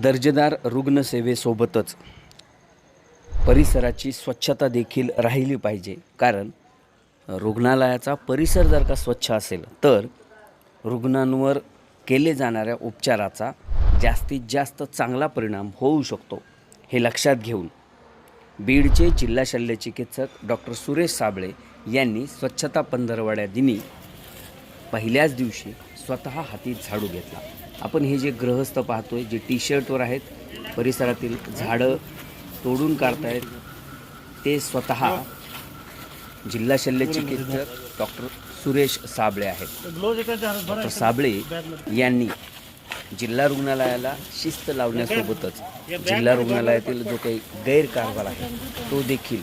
दर्जेदार रुग्णसेवेसोबतच परिसराची स्वच्छता देखील राहिली पाहिजे. कारण रुग्णालयाचा परिसर जर का स्वच्छ असेल तर रुग्णांवर केले जाणाऱ्या उपचाराचा जास्तीत जास्त चांगला परिणाम होऊ शकतो हे लक्षात घेऊन. बीडचे जिल्हा शल्य चिकित्सक डॉक्टर सुरेश साबळे यांनी स्वच्छता पंधरवड्या दिनी पहिल्याच दिवशी स्वतः हाती झाडू घेतला. आपण हे जे ग्रहस्थ पाहतोय जे टी शर्टवर आहेत परिसरातील झाडं तोडून काढतायत ते स्वतः जिल्हा शल्य चिकित्सक डॉक्टर सुरेश साबळे आहेत. डॉक्टर साबळे यांनी जिल्हा रुग्णालयाला शिस्त लावण्यासोबतच जिल्हा रुग्णालयातील जो काही गैरकारभार आहे तो देखील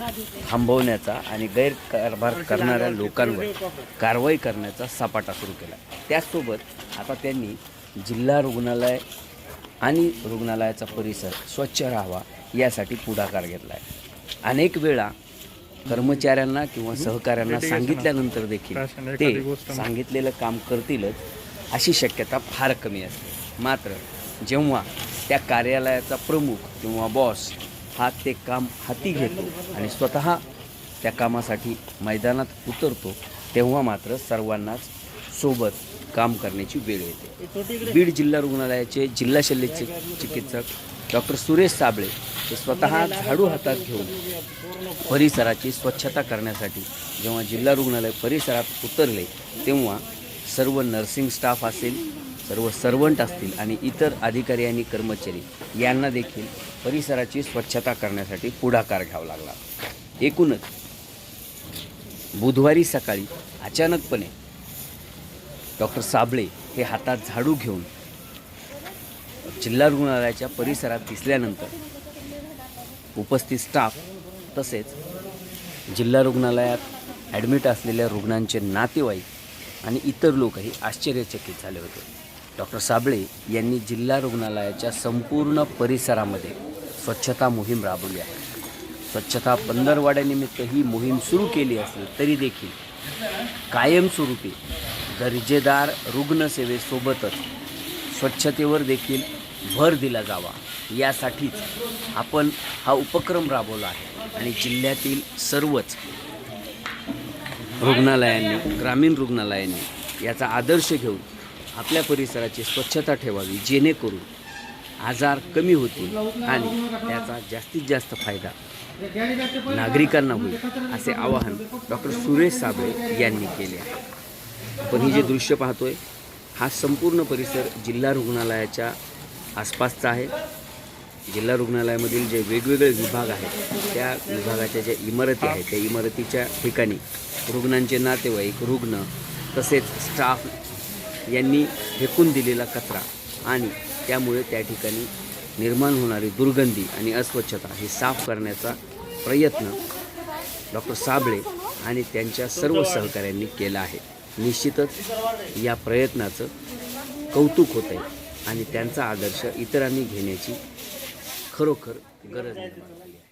थांबवण्याचा आणि गैरकारभार करणाऱ्या लोकांवर कारवाई करण्याचा सपाटा सुरू केला. त्याचसोबत आता त्यांनी जिल्हा रुग्णालय आणि रुग्णालयाचा परिसर स्वच्छ राहावा यासाठी पुढाकार घेतला आहे अनेक वेळा कर्मचाऱ्यांना किंवा सहकाऱ्यांना सांगितल्यानंतर देखील ते सांगितलेलं काम करतीलच अशी शक्यता फार कमी असते. मात्र जेव्हा त्या कार्यालयाचा प्रमुख किंवा बॉस हा ते काम हाती घेतो आणि स्वतः त्या कामासाठी मैदानात उतरतो तेव्हा मात्र सर्वांनाच सोबत काम करण्याची वेळ येते. बीड जिल्हा रुग्णालयाचे जिल्हा शल्य चिकित्सक डॉक्टर सुरेश साबळे हे स्वतः झाडू हातात घेऊन परिसराची स्वच्छता करण्यासाठी जेव्हा जिल्हा रुग्णालय परिसरात उतरले तेव्हा सर्व नर्सिंग स्टाफ असेल सर्व सर्वंट असतील आणि इतर अधिकारी आणि कर्मचारी यांना देखील परिसराची स्वच्छता करण्यासाठी पुढाकार घ्यावा लागला. एकूणच बुधवारी सकाळी अचानकपणे डॉक्टर साबळे हे हातात झाडू घेऊन जिल्हा रुग्णालयाच्या परिसरात दिसल्यानंतर उपस्थित स्टाफ तसेच जिल्हा रुग्णालयात ॲडमिट असलेल्या रुग्णांचे नातेवाईक आणि इतर लोकही आश्चर्यचकित झाले होते. डॉक्टर साबळे यांनी जिल्हा रुग्णालयाच्या संपूर्ण परिसरामध्ये स्वच्छता मोहीम राबवली आहे. स्वच्छता पंधरवाड्यानिमित्त ही मोहीम सुरू केली असली तरी देखील कायमस्वरूपी दर्जेदार रुग्णसेवेसोबतच स्वच्छतेवर देखील भर दिला जावा. यासाठीच आपण हा उपक्रम राबवला आहे आणि जिल्ह्यातील सर्वच रुग्णालयांनी ग्रामीण रुग्णालयांनी याचा आदर्श घेऊन आपल्या परिसराची स्वच्छता ठेवावी जेणेकरून आजार कमी होतील आणि त्याचा जास्तीत जास्त फायदा नागरिकांना होईल असे आवाहन डॉक्टर सुरेश साबळे यांनी केले आहे. आपण ही जे दृश्य पाहतोय हा संपूर्ण परिसर जिल्हा रुग्णालयाच्या आसपासचा आहे. जिल्हा रुग्णालयामधील जे वेगवेगळे विभाग आहेत त्या विभागाच्या ज्या इमारती आहेत त्या इमारतीच्या ठिकाणी रुग्णांचे नातेवाईक रुग्ण तसेच स्टाफ यांनी फेकून दिलेला कचरा आणि त्यामुळे त्या ठिकाणी निर्माण होणारी दुर्गंधी आणि अस्वच्छता ही साफ करण्याचा प्रयत्न डॉक्टर साबळे आणि त्यांच्या सर्व सहकाऱ्यांनी केला आहे. निश्चितच या प्रयत्नाचं कौतुक होत आहे आणि त्यांचा आदर्श इतरांनी घेण्याची खरोखर गरज निर्माण झाली आहे.